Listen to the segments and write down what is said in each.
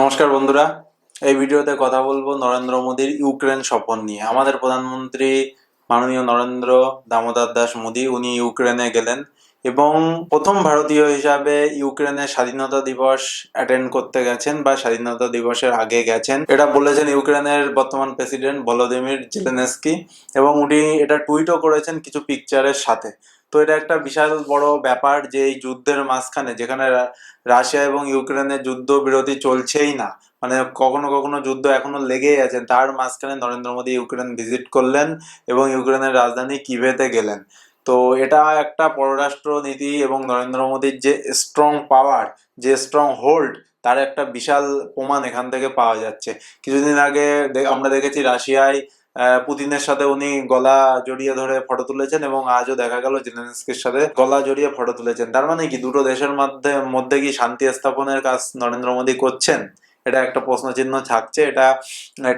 নমস্কার বন্ধুরা। এই ভিডিওতে কথা বলব নরেন্দ্র মোদীর ইউক্রেন সফর নিয়ে। আমাদের প্রধানমন্ত্রী মাননীয় নরেন্দ্র দামোদর দাস মোদী, উনি ইউক্রেনে গেলেন এবং প্রথম ভারতীয় হিসাবে ইউক্রেনের স্বাধীনতা দিবস অ্যাটেন্ড করতে গেছেন বা স্বাধীনতা দিবসের আগে গেছেন। এটা বলেছেন ইউক্রেনের বর্তমান প্রেসিডেন্ট ভলোদিমির জেলেনেস্কি এবং উনি এটা টুইটও করেছেন কিছু পিকচারের সাথে। তো এটা একটা বিশাল বড় ব্যাপার যে এই যুদ্ধের মাঝখানে, যেখানে রাশিয়া এবং ইউক্রেনের যুদ্ধ বিরতি চলছেই না মানে কখনো কখনো যুদ্ধ এখনও লেগেই আছে। তার মাঝখানে নরেন্দ্র মোদী ইউক্রেন ভিজিট করলেন এবং ইউক্রেনের রাজধানী কিভেতে গেলেন। তো এটা একটা পররাষ্ট্র নীতি এবং নরেন্দ্র মোদীর যে স্ট্রং পাওয়ার যে স্ট্রং হোল্ড তার একটা বিশাল প্রমাণ এখান থেকে পাওয়া যাচ্ছে। কিছুদিন আগে আমরা দেখেছি রাশিয়ায় পুতিনের সাথে উনি গলা জড়িয়ে ধরে ফটো তুলেছেন এবং আজও দেখা গেল জেলেনস্কির সাথে গলা জড়িয়ে ফটো তুলেছেন। তার মানে কি? দুটো দেশের মধ্যে মধ্যে কি শান্তি স্থাপনের কাজ নরেন্দ্র মোদী করছেন? এটা একটা প্রশ্নচিহ্ন থাকছে। এটা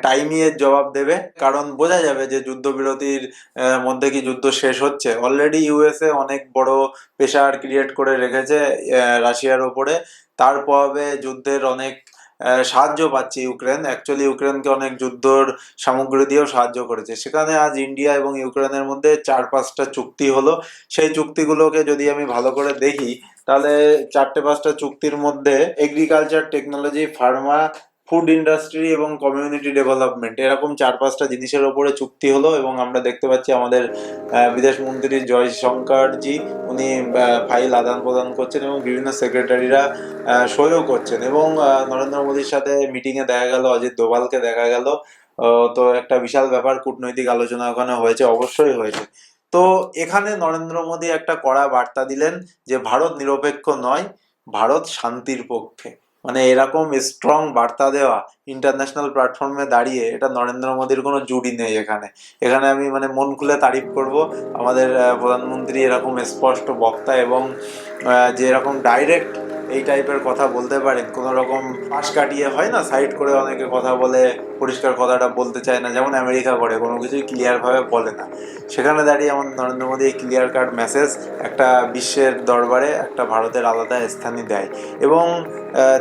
টাইমই এর জবাব দেবে। কারণ বোঝা যাবে যে যুদ্ধবিরতির মধ্যে কি যুদ্ধ শেষ হচ্ছে। অলরেডি ইউএসএ অনেক বড় প্রেশার ক্রিয়েট করে রেখেছে রাশিয়ার ওপরে। তার প্রভাবে যুদ্ধের অনেক সাহায্য পাচ্ছে ইউক্রেন। অ্যাকচুয়ালি ইউক্রেনকে অনেক যুদ্ধর সামগ্রী দিয়েও সাহায্য করেছে। সেখানে আজ ইন্ডিয়া এবং ইউক্রেনের মধ্যে চার পাঁচটা চুক্তি হলো। সেই চুক্তিগুলোকে যদি আমি ভালো করে দেখি, তাহলে চারটে পাঁচটা চুক্তির মধ্যে agriculture technology pharma food industry এবং কমিউনিটি ডেভেলপমেন্ট এরকম চার পাঁচটা জিনিসের ওপরে চুক্তি হলো এবং আমরা দেখতে পাচ্ছি আমাদের বিদেশ মন্ত্রী জয়শঙ্কর জি, উনি ফাইল আদান প্রদান করছেন এবং বিভিন্ন সেক্রেটারিরা সইও করছেন এবং নরেন্দ্র মোদীর সাথে মিটিংয়ে দেখা গেল, অজিত দোভালকে দেখা গেল। তো একটা বিশাল ব্যাপার, কূটনৈতিক আলোচনা ওখানে হয়েছে, অবশ্যই হয়েছে। তো এখানে নরেন্দ্র মোদী একটা কড়া বার্তা দিলেন যে, ভারত নিরপেক্ষ নয়, ভারত শান্তির পক্ষে। মানে এরকম স্ট্রং বার্তা দেওয়া ইন্টারন্যাশনাল প্ল্যাটফর্মে দাঁড়িয়ে এটা নরেন্দ্র মোদীর কোনো জুড়ি নেই এখানে। এখানে আমি মানে মন খুলে তারিফ করব। আমাদের প্রধানমন্ত্রী এরকম স্পষ্ট বক্তা এবং যে এরকম ডাইরেক্ট এই টাইপের কথা বলতে পারেন, কোনো রকম পাশ কাটিয়ে হয় না? সাইড করে অনেকে কথা বলে পরিষ্কার কথাটা বলতে চায় না, যেমন আমেরিকা করে, কোনো কিছুই ক্লিয়ারভাবে বলে না। সেখানে দাঁড়িয়ে আমার নরেন্দ্র মোদী এই ক্লিয়ার কাট মেসেজ একটা বিশ্বের দরবারে একটা ভারতের আলাদা স্থানই দেয়। এবং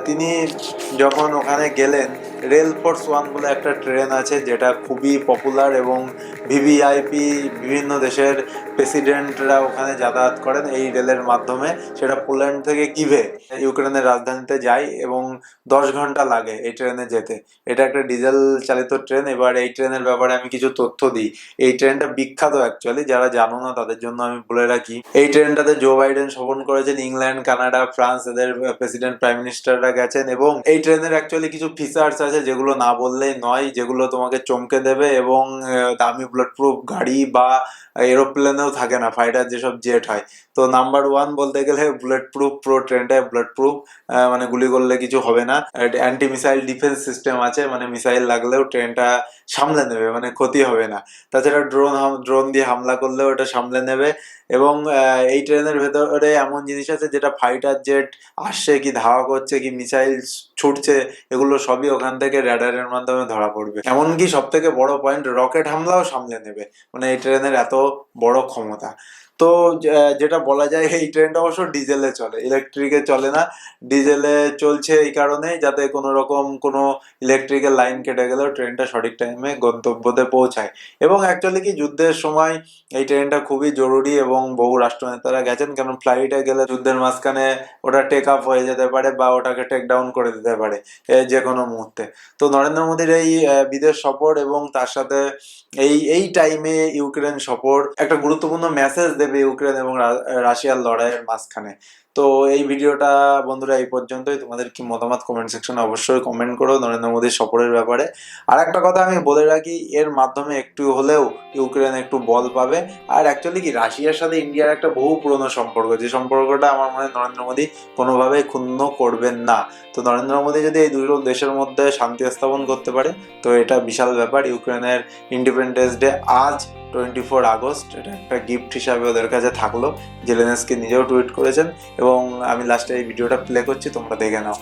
তিনি যখন ওখানে গেলেন, রেল ফোর্স ওয়ান বলে একটা ট্রেন আছে, যেটা খুবই পপুলার এবং ভিভিআইপি বিভিন্ন দেশের প্রেসিডেন্টরা ওখানে যাতায়াত করেন এই রেলের মাধ্যমে। সেটা পোল্যান্ড থেকে কিভে, ইউক্রেনের রাজধানীতে যায় এবং দশ ঘণ্টা লাগে এই ট্রেনে যেতে। এটা একটা ডিজেল চালিত ট্রেন, এবার এই ট্রেনের ব্যাপারে আমি কিছু তথ্য দিই। এই ট্রেনটা বিখ্যাত অ্যাকচুয়ালি যারা জানো না তাদের জন্য আমি বলে রাখি। এই ট্রেনটাতে জো বাইডেন শোভন করেছেন ইংল্যান্ড কানাডা ফ্রান্স এদের প্রেসিডেন্ট প্রাইম মিনিস্টাররা গেছেন এবং এই ট্রেনের অ্যাকচুয়ালি কিছু ফিচার্স আছে যেগুলো না বললেই নয়, যেগুলো তোমাকে চমকে দেবে এবং দামি বুলেট প্রুফ গাড়ি বা এরোপ্লেনেও থাকে না ফাইটার যেসব জেট হয়। তো নাম্বার ওয়ান বলতে গেলে বুলেট প্রুফ প্রো ট্রেনটায় বুলেট প্রুফ মানে গুলি করলে কিছু হবে না। অ্যান্টি মিসাইল ডিফেন্স সিস্টেম আছে মানে মিসাইল লাগলেও ট্রেনটা সামলে নেবে মানে ক্ষতি হবে না। তাছাড়া ড্রোন ড্রোন দিয়ে হামলা করলেও এটা সামলে নেবে এবং এই ট্রেনের ভেতরে এমন জিনিস আছে যেটা ফাইটার জেট আসছে কি ধাওয়া করছে কি মিসাইল ছুটছে, এগুলো সবই ওখান থেকে র্যাডারের মাধ্যমে ধরা পড়বে। এমনকি সব থেকে বড় পয়েন্ট রকেট হামলাও সামলে নেবে। মানে এই ট্রেনের এত বড় ক্ষমতা। তো যেটা বলা যায়, এই ট্রেনটা অবশ্য ডিজেলে চলে, ইলেকট্রিকে চলে না। ডিজেলে চলছে এই কারণে যাতে কোনো রকম কোনো ইলেকট্রিকের লাইন কেটে গেলেও ট্রেনটা সঠিক টাইমে গন্তব্যতে পৌঁছায়। এবং অ্যাকচুয়ালি কি, যুদ্ধের সময় এই ট্রেনটা খুবই জরুরি এবং বহু রাষ্ট্রনেতারা গেছেন, কারণ ফ্লাইটে গেলে যুদ্ধের মাঝখানে ওটা টেক আপ হয়ে যেতে পারে বা ওটাকে টেক ডাউন করে দিতে পারে যে কোনো মুহূর্তে। তো নরেন্দ্র মোদীর এই বিদেশ সফর এবং তার সাথে এই এই টাইমে ইউক্রেন সফর একটা গুরুত্বপূর্ণ মেসেজ দেবে ইউক্রেন এবং রাশিয়ার লড়াইয়ের মাঝখানে। তো এই ভিডিওটা বন্ধুরা এই পর্যন্তই। তোমাদের কি মতামত কমেন্ট সেকশনে অবশ্যই কমেন্ট করো। নরেন্দ্র মোদীর সফরের ব্যাপারে। আর একটা কথা আমি বলে রাখি, এর মাধ্যমে একটু হলেও ইউক্রেন একটু বল পাবে। আর অ্যাকচুয়ালি কি, রাশিয়ার সাথে ইন্ডিয়ার একটা বহু পুরনো সম্পর্ক। যে সম্পর্কটা আমার মনে নরেন্দ্র মোদী কোনোভাবেই ক্ষুণ্ণ করবেন না। তো নরেন্দ্র মোদী যদি এই দুটো দেশের মধ্যে শান্তি স্থাপন করতে পারে, তো এটা বিশাল ব্যাপার। ইউক্রেনের ইন্ডিপেন্ডেন্স ডে আজ টোয়েন্টি ফোর আগস্ট, এটা একটা গিফট হিসাবে ওদের কাছে থাকল। জেলেনেসকে নিজেও টুইট করেছেন এবং আমি লাস্টে এই ভিডিওটা প্লে করছি তোমরা দেখে নাও।